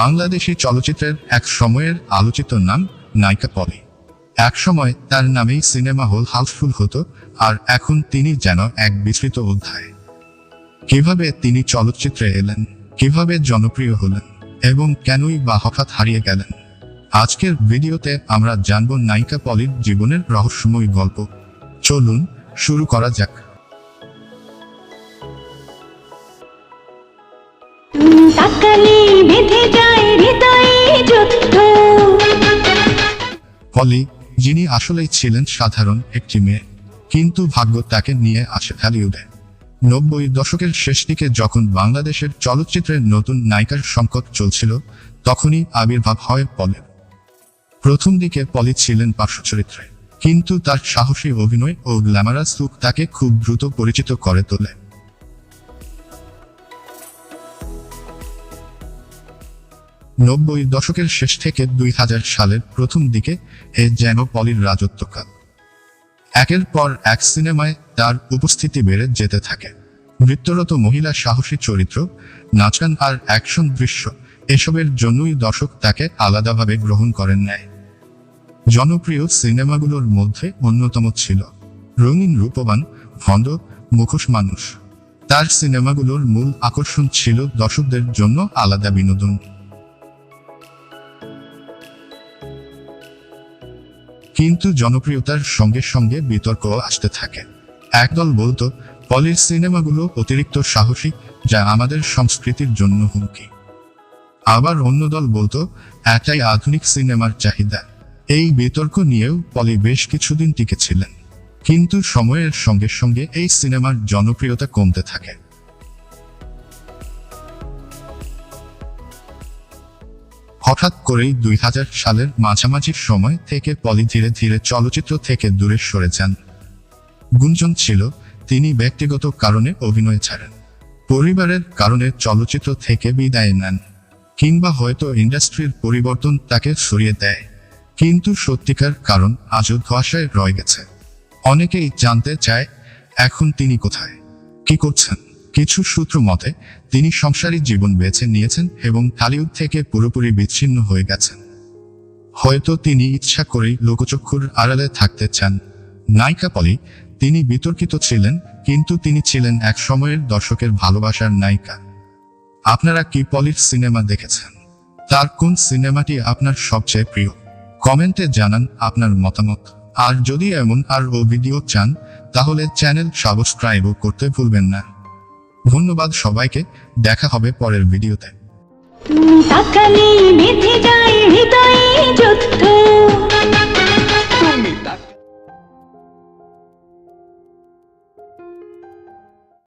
বাংলাদেশি চলচ্চিত্রের এক সময়ের আলোচিত নাম নায়িকা পলি এক সময় তার নামেই সিনেমা হল হাউসফুল হতো আর এখন তিনি যেন এক বিস্তৃত অধ্যায়। কীভাবে তিনি চলচ্চিত্রে এলেন, কীভাবে জনপ্রিয় হলেন এবং কেনই বা হঠাৎ হারিয়ে গেলেন, আজকের ভিডিওতে আমরা জানব নায়িকা পলির জীবনের রহস্যময় গল্প। চলুন শুরু করা যাক। তাকালে বেঁধে পলি যিনি আসলেই ছিলেন সাধারণ একটি মেয়ে, কিন্তু ভাগ্য তাকে নিয়ে আসে হলিউডে। নব্বই দশকের শেষ দিকে যখন বাংলাদেশের চলচ্চিত্রের নতুন নায়িকার সংকট চলছিল, তখনই আবির্ভাব হয় পলের। প্রথম দিকে পলি ছিলেন পার্শ্বচরিত্রে কিন্তু তার সাহসী অভিনয় ও গ্ল্যামারাস লুক তাকে খুব দ্রুত পরিচিত করে তোলে। নব্বই দশকের শেষ থেকে দুই হাজার সালের প্রথম দিকে এ যেন পলির রাজত্বকাল। একের পর এক সিনেমায় তার উপস্থিতি বেড়ে যেতে থাকে। নৃত্যরত মহিলা সাহসী চরিত্র, নাচগান আর অ্যাকশন দৃশ্য এসবের জন্যই দর্শক তাকে আলাদাভাবে গ্রহণ করেন নেয় জনপ্রিয় সিনেমাগুলোর মধ্যে অন্যতম ছিল রঙিন রূপবান, ভণ্ড, মুখোশ মানুষ। তার সিনেমাগুলোর মূল আকর্ষণ ছিল দর্শকদের জন্য আলাদা বিনোদন। কিন্তু জনপ্রিয়তার সঙ্গে সঙ্গে বিতর্ক আসতে থাকে। একদল বলতো, পলির সিনেমাগুলো অতিরিক্ত সাহসী, যা আমাদের সংস্কৃতির জন্য হুমকি। আবার অন্য দল বলতো এটাই আধুনিক সিনেমার চাহিদা। এই বিতর্ক নিয়েও পলি বেশ কিছুদিন টিকেছিলেন কিন্তু সময়ের সঙ্গে সঙ্গে এই সিনেমার জনপ্রিয়তা কমতে থাকে। হঠাৎ করেই দুই হাজার সালের মাঝামাঝি সময় থেকে পলি ধীরে ধীরে চলচ্চিত্র থেকে দূরে সরে যান গুঞ্জন ছিল, তিনি ব্যক্তিগত কারণে অভিনয় ছাড়েন। পরিবারের কারণে চলচ্চিত্র থেকে বিদায় নেন, কিংবা হয়তো ইন্ডাস্ট্রির পরিবর্তন তাকে সরিয়ে দেয়। কিন্তু সত্যিকার কারণ আজও ধোয়াশায় রয়ে গেছে। অনেকেই জানতে চায়, এখন তিনি কোথায়? কি করছেন? কিছু সূত্র মতে, তিনি সংসারী জীবন বেছে নিয়েছেন এবং টালিউড থেকে পুরোপুরি বিচ্ছিন্ন হয়ে গেছেন। হয়তো তিনি ইচ্ছা করেই লোকচক্ষুর আড়ালে থাকতে চান। নায়িকা পলি, তিনি বিতর্কিত ছিলেন, কিন্তু তিনি ছিলেন এক সময়ের দর্শকের ভালোবাসার নায়িকা। আপনারা কি পলির সিনেমা দেখেছেন? তার কোন সিনেমাটি আপনার সবচেয়ে প্রিয়? কমেন্টে জানান আপনার মতামত। আর যদি এমন আর ও ভিডিও চান, তাহলে চ্যানেল সাবস্ক্রাইবও করতে ভুলবেন না। ধন্যবাদ সবাইকে দেখা হবে পরের ভিডিওতে। তাকালে যায় যুদ্ধ।